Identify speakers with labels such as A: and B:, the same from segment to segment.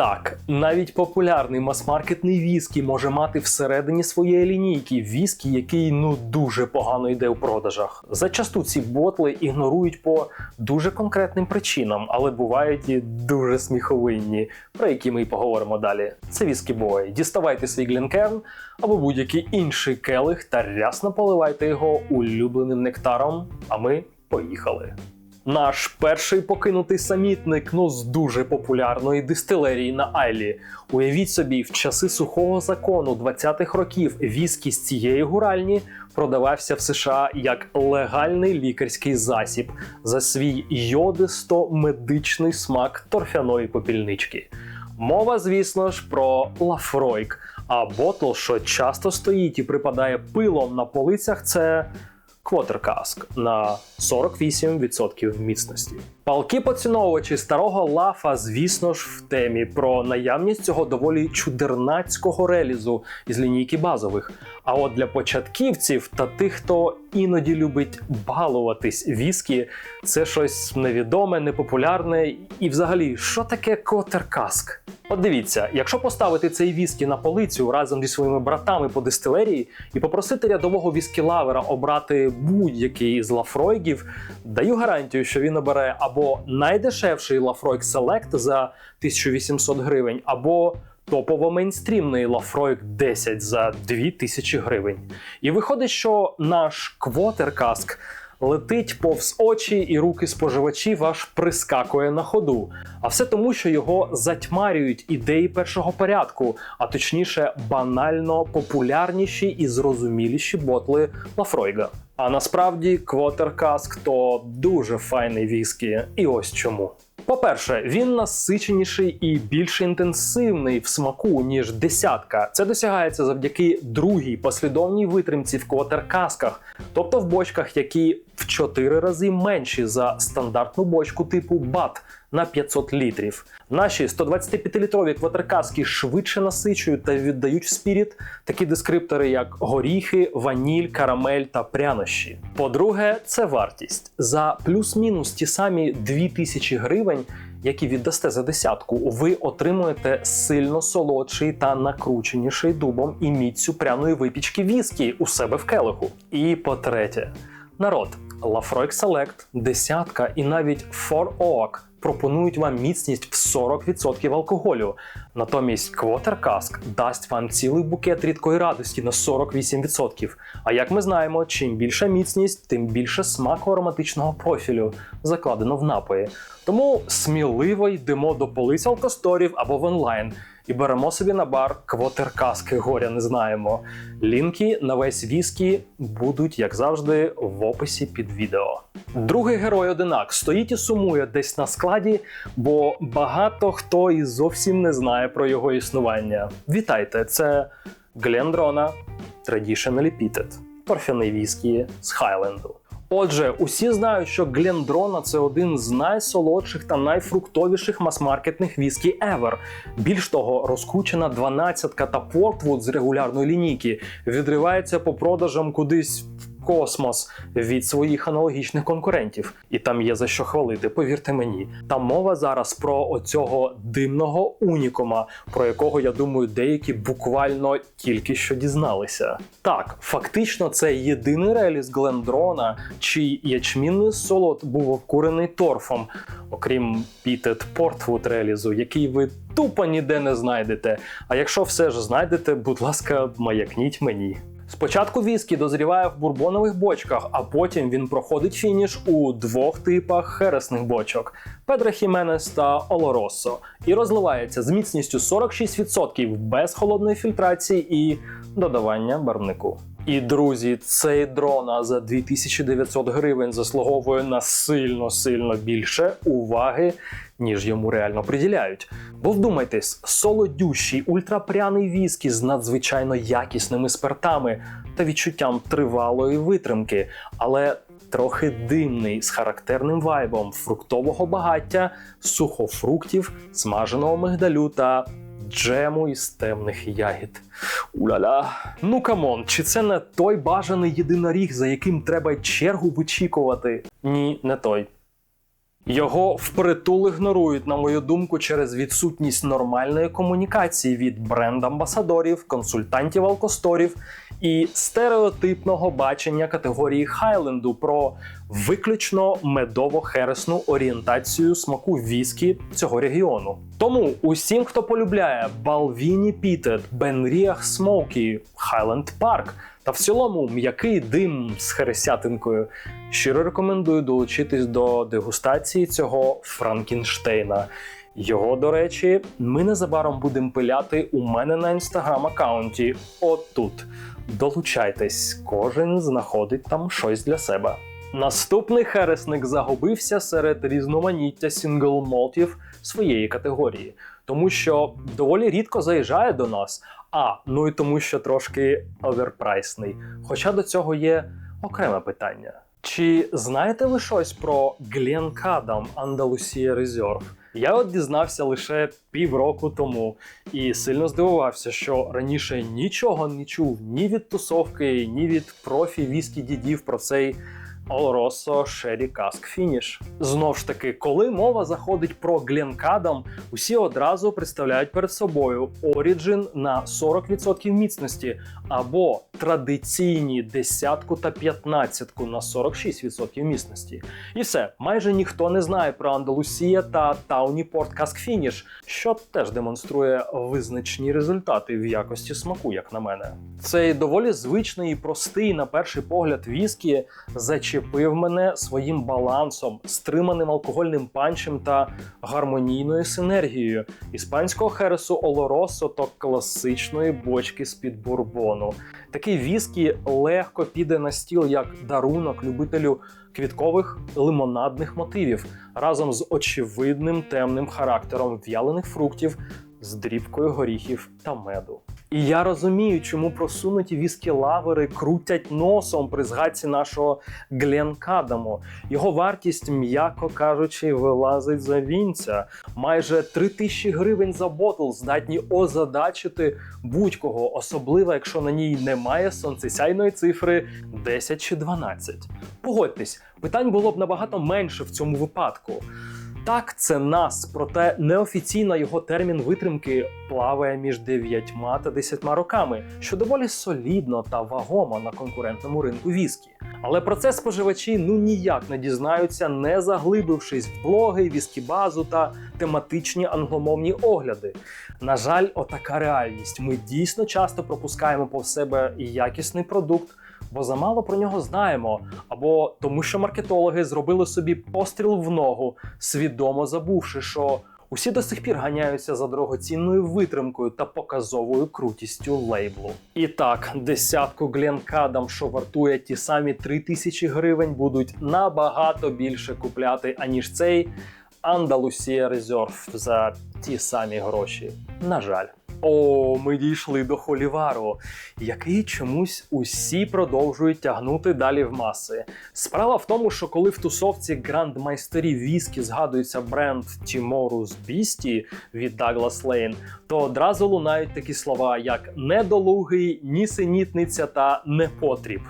A: Так, навіть популярний мас-маркетний віскі може мати всередині своєї лінійки віскі, який ну дуже погано йде у продажах. Зачасту ці ботли ігнорують по дуже конкретним причинам, але бувають і дуже сміховинні, про які ми й поговоримо далі. Це віскі бой. Діставайте свій глінкерн або будь-який інший келих та рясно поливайте його улюбленим нектаром. А ми поїхали. Наш перший покинутий самітник ну з дуже популярної дистилерії на Айлі. Уявіть собі, в часи сухого закону 20-х років віскі з цієї гуральні продавався в США як легальний лікарський засіб за свій йодисто-медичний смак торфяної попільнички. Мова, звісно ж, про Лафройк. А ботл, що часто стоїть і припадає пилом на полицях, це Квотеркаск на 48% міцності. Палки поціновувачі старого лафа, звісно ж, в темі про наявність цього доволі чудернацького релізу із лінійки базових. А от для початківців та тих, хто іноді любить балуватись віскі, це щось невідоме, непопулярне. І взагалі, що таке котеркаск? От дивіться, якщо поставити цей віскі на полицю разом зі своїми братами по дистилерії і попросити рядового віскі-лавера обрати будь-який із лафройгів, даю гарантію, що він обере або найдешевший Лафройк Select за 1800 гривень, або топово мейнстрімний Лафройк 10 за 2000 гривень. І виходить, що наш квотеркаск летить повз очі і руки споживачів аж прискакує на ходу. А все тому, що його затьмарюють ідеї першого порядку, а точніше, банально популярніші і зрозуміліші ботли Лафройга. А насправді квотеркаск то дуже файний віскі, і ось чому. По-перше, він насиченіший і більш інтенсивний в смаку, ніж десятка. Це досягається завдяки другій послідовній витримці в квотеркасках, тобто в бочках, які в 4 рази менші за стандартну бочку типу BAT на 500 літрів. Наші 125-літрові кватеркаски швидше насичують та віддають в спіріт такі дескриптори, як горіхи, ваніль, карамель та прянощі. По-друге, це вартість за плюс-мінус ті самі 2000 гривень. Які віддасте за десятку, ви отримуєте сильно солодший та накрученіший дубом і міцю пряної випічки віскі у себе в келиху. І по-третє, народ, Select, десятка і навіть Four Oak пропонують вам міцність в 40% алкоголю. Натомість Quarter Cask дасть вам цілий букет рідкої радості на 48%. А як ми знаємо, чим більша міцність, тим більше смаку ароматичного профілю закладено в напої. Тому сміливо йдемо до полиць алкосторів або в онлайн і беремо собі на бар квотеркаски горя не знаємо. Лінки на весь віскі будуть, як завжди, в описі під відео. Другий герой одинак стоїть і сумує десь на складі, бо багато хто і зовсім не знає про його існування. Вітайте, це Глендрона Traditional Repeated, торфяний віскі з Хайленду. Отже, усі знають, що Глендрона це один з найсолодших та найфруктовіших мас-маркетних віскі ever. Більш того, розкручена 12-ка та Портвуд з регулярної лінійки відривається по продажам кудись в космос від своїх аналогічних конкурентів. І там є за що хвалити, повірте мені. Там мова зараз про оцього димного унікума, про якого я думаю, деякі буквально тільки що дізналися. Так, фактично, це єдиний реліз Глендрона, чий ячмінний солод був обкурений торфом, окрім Пітет Портвуд релізу, який ви тупо ніде не знайдете. А якщо все ж знайдете, будь ласка, маякніть мені. Спочатку віскі дозріває в бурбонових бочках, а потім він проходить фініш у двох типах хересних бочок Педро Хіменес та Олороссо, і розливається з міцністю 46% без холодної фільтрації і додавання барвнику. І друзі, цей дрона за 2900 гривень заслуговує на сильно сильно більше уваги, ніж йому реально приділяють. Бо вдумайтесь, солодющий ультрапряний віскі з надзвичайно якісними спиртами та відчуттям тривалої витримки, але трохи димний з характерним вайбом фруктового багаття, сухофруктів, смаженого мигдалю та джему із темних ягід. Уля-ля. Ну камон, чи це не той бажаний єдиноріг, за яким треба чергу вичікувати? Ні, не той. Його впритул ігнорують, на мою думку, через відсутність нормальної комунікації від бренд-амбасадорів, консультантів-алкосторів і стереотипного бачення категорії Хайленду про виключно медово-хересну орієнтацію смаку віскі цього регіону. Тому усім, хто полюбляє Балвіні Пітет, Бенріах Смокі, Хайленд Парк та в цілому м'який дим з хересятинкою, щиро рекомендую долучитись до дегустації цього Франкенштейна. Його, до речі, ми незабаром будемо пиляти у мене на інстаграм-аккаунті. Отут. Долучайтесь, кожен знаходить там щось для себе. Наступний хересник загубився серед різноманіття сінгл-молтів своєї категорії, тому що доволі рідко заїжджає до нас. А ну і тому, що трошки оверпрайсний. Хоча до цього є окреме питання. Чи знаєте ви щось про Гленкадам Андалусія Резерв? Я от дізнався лише півроку тому і сильно здивувався, що раніше нічого не чув ні від тусовки, ні від профі віскі дідів про цей Oloroso Sherry Cask Finish. Знов ж таки, коли мова заходить про Гленкадам, усі одразу представляють перед собою Origin на 40% міцності або традиційні десятку та п'ятнадцятку на 46% міцності. І все, майже ніхто не знає про Андалусія та Тауні Порт Cask Finish, що теж демонструє визначні результати в якості смаку, як на мене. Цей доволі звичний і простий, на перший погляд, віскі зачепив мене своїм балансом, стриманим алкогольним панчем та гармонійною синергією іспанського хересу Олоросо та класичної бочки з-під бурбону. Такий віскі легко піде на стіл як дарунок любителю квіткових лимонадних мотивів разом з очевидним темним характером в'ялених фруктів з дрібкою горіхів та меду. І я розумію, чому просунуті віскі-лавери крутять носом при згадці нашого Гленкадаму. Його вартість, м'яко кажучи, вилазить за вінця. Майже 3 тисячі гривень за ботл здатні озадачити будь-кого, особливо якщо на ній немає сонцесяйної цифри 10 чи 12. Погодьтесь, питань було б набагато менше в цьому випадку. Так, це нас, проте неофіційно його термін витримки плаває між 9 та 10 роками, що доволі солідно та вагомо на конкурентному ринку віскі. Але про це споживачі ну ніяк не дізнаються, не заглибившись в блоги, віскібазу та тематичні англомовні огляди. На жаль, отака реальність. Ми дійсно часто пропускаємо повз себе якісний продукт бо замало про нього знаємо, або тому, що маркетологи зробили собі постріл в ногу, свідомо забувши, що усі до сих пір ганяються за дорогоцінною витримкою та показовою крутістю лейблу. І так, десятку Гленкадам, що вартує ті самі 3000 гривень, будуть набагато більше купляти, аніж цей Андалусія Резерв за ті самі гроші. На жаль. О, ми дійшли до холівару, який чомусь усі продовжують тягнути далі в маси. Справа в тому, що коли в тусовці грандмайстерів віскі згадується бренд Timorous Beastie від Douglas Lane, то одразу лунають такі слова, як недолугий, нісенітниця та непотріб.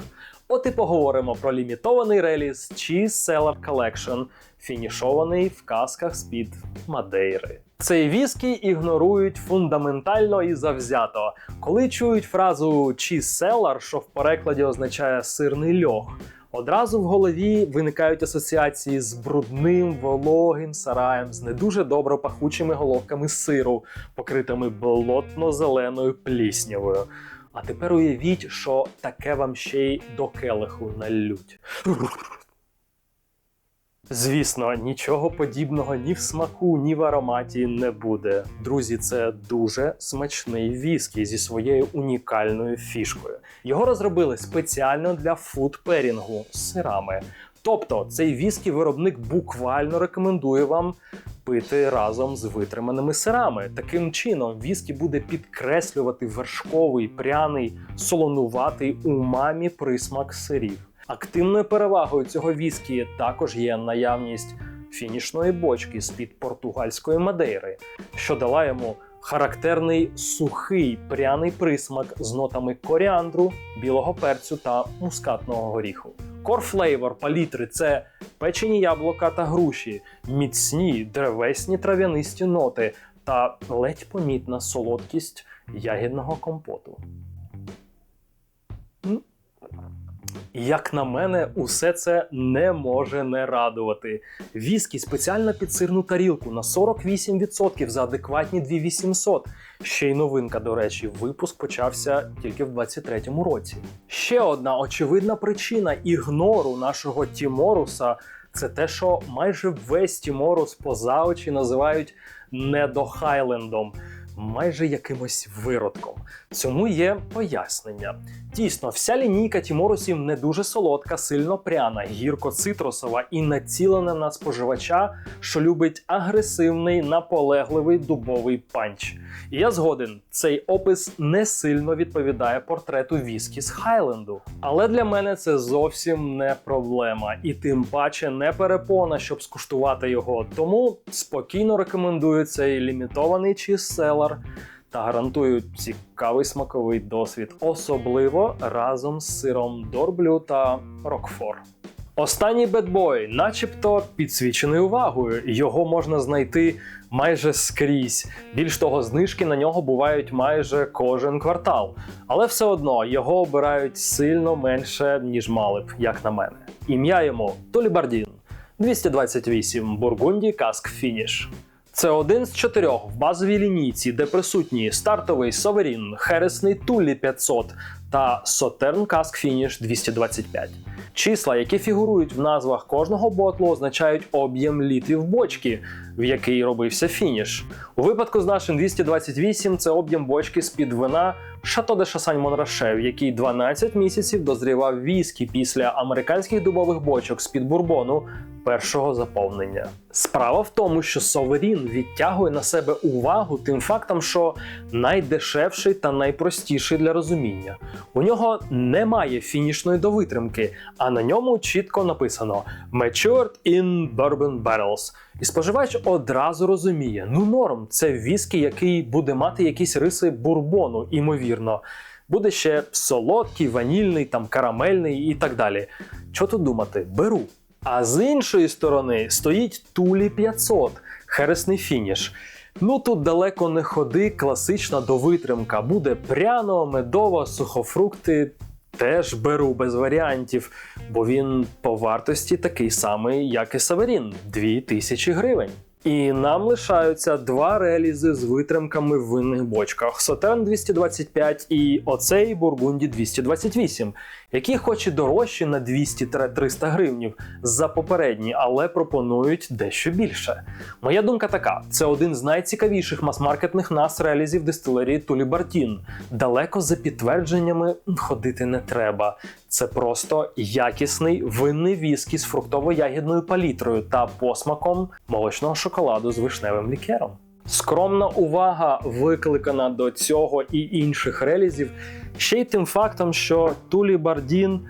A: От і поговоримо про лімітований реліз Cheese Cellar Collection, фінішований в касках з-під Мадейри. Цей віскі ігнорують фундаментально і завзято, коли чують фразу «cheese cellar», що в перекладі означає сирний льох. Одразу в голові виникають асоціації з брудним, вологим сараєм, з не дуже добре пахучими головками сиру, покритими болотно-зеленою пліснявою. А тепер уявіть, що таке вам ще й до келиху налють. Звісно, нічого подібного ні в смаку, ні в ароматі не буде. Друзі, це дуже смачний віскі зі своєю унікальною фішкою. Його розробили спеціально для фудперінгу з сирами. Тобто цей віскі виробник буквально рекомендує вам пити разом з витриманими сирами. Таким чином, віскі буде підкреслювати вершковий, пряний, солонуватий умамі присмак сирів. Активною перевагою цього віскі також є наявність фінішної бочки з-під португальської мадейри, що дала йому характерний сухий пряний присмак з нотами коріандру, білого перцю та мускатного горіху. Flavor палітри це печені яблука та груші, міцні древесні трав'янисті ноти та ледь помітна солодкість ягідного компоту. Як на мене, усе це не може не радувати. Віскі спеціально під сирну тарілку на 48% за адекватні 2800. Ще й новинка, до речі, випуск почався тільки в 23-му році. Ще одна очевидна причина ігнору нашого Тіморуса це те, що майже весь Тіморус поза очі називають недохайлендом. Майже якимось виродком. Цьому є пояснення. Дійсно, вся лінійка Тіморусів не дуже солодка, сильно пряна, гірко-цитрусова і націлена на споживача, що любить агресивний, наполегливий дубовий панч. І я згоден, цей опис не сильно відповідає портрету віскі з Хайленду. Але для мене це зовсім не проблема, і тим паче не перепона, щоб скуштувати його. Тому спокійно рекомендую цей лімітований чиселер та гарантую цікавий смаковий досвід, особливо разом з сиром Дорблю та Рокфор. Останній бедбой, начебто підсвічений увагою. Його можна знайти майже скрізь. Більш того, знижки на нього бувають майже кожен квартал. Але все одно його обирають сильно менше, ніж мали б, як на мене. Ім'я йому Толі Бардін. 228 Бургунді Каск Фініш. Це один з чотирьох в базовій лінійці, де присутні стартовий Соверін, Хересний Туллі 500 та Сотерн Каск Фініш 225. Числа, які фігурують в назвах кожного ботлу, означають об'єм літрів бочки, в який робився фініш. У випадку з нашим 228 це об'єм бочки з-під вина Шато де Шасань Монраше, в якій 12 місяців дозрівав віскі після американських дубових бочок з-під бурбону першого заповнення. Справа в тому, що Соверін відтягує на себе увагу тим фактом, що найдешевший та найпростіший для розуміння. У нього немає фінішної довитримки, а на ньому чітко написано Matured in Bourbon Barrels. І споживач одразу розуміє: ну норм, це віскі, який буде мати якісь риси бурбону, імовірно. Буде ще солодкий, ванільний, там карамельний і так далі. Що тут думати? Беру. А з іншої сторони стоїть Тулі 500, хересний фініш. Ну тут далеко не ходи, класична довитримка. Буде пряно, медово, сухофрукти. Теж беру без варіантів, бо він по вартості такий самий, як і Саверін 2000 гривень. І нам лишаються два релізи з витримками в винних бочках: Сотерн 225 і оцей Бургунді 228, які хоч і дорожчі на 200-300 гривнів за попередні, але пропонують дещо більше. Моя думка така: це один з найцікавіших мас-маркетних нас релізів дистилерії Тулі Бартін. Далеко за підтвердженнями ходити не треба. Це просто якісний винний віскі з фруктово-ягідною палітрою та посмаком молочного шоколаду з вишневим лікером. Скромна увага викликана до цього і інших релізів ще й тим фактом, що Тулі Бардін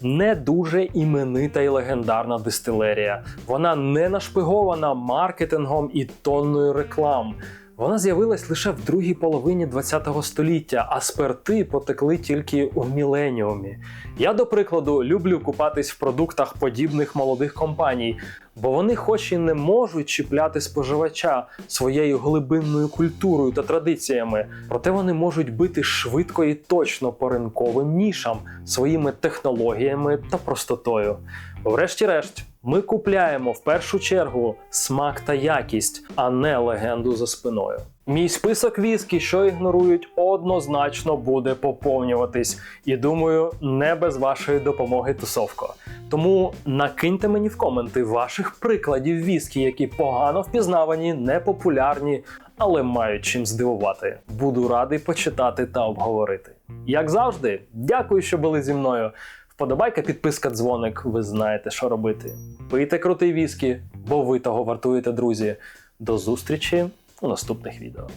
A: не дуже іменита і легендарна дистилерія. Вона не нашпигована маркетингом і тонною реклам. Вона з'явилась лише в другій половині ХХ століття, а сперти потекли тільки у міленіумі. Я, до прикладу, люблю купатись в продуктах подібних молодих компаній, бо вони, хоч і не можуть чіпляти споживача своєю глибинною культурою та традиціями, проте вони можуть бити швидко і точно по ринковим нішам своїми технологіями та простотою. Врешті-решт, ми купляємо в першу чергу смак та якість, а не легенду за спиною. Мій список віскі, що ігнорують, однозначно буде поповнюватись, і думаю, не без вашої допомоги тусовко. Тому накиньте мені в коменти ваших прикладів віскі, які погано впізнавані, непопулярні, але мають чим здивувати. Буду радий почитати та обговорити. Як завжди, дякую, що були зі мною. Вподобайка, підписка, дзвоник, ви знаєте, що робити. Пийте крутий віскі, бо ви того вартуєте, друзі. До зустрічі у наступних відео.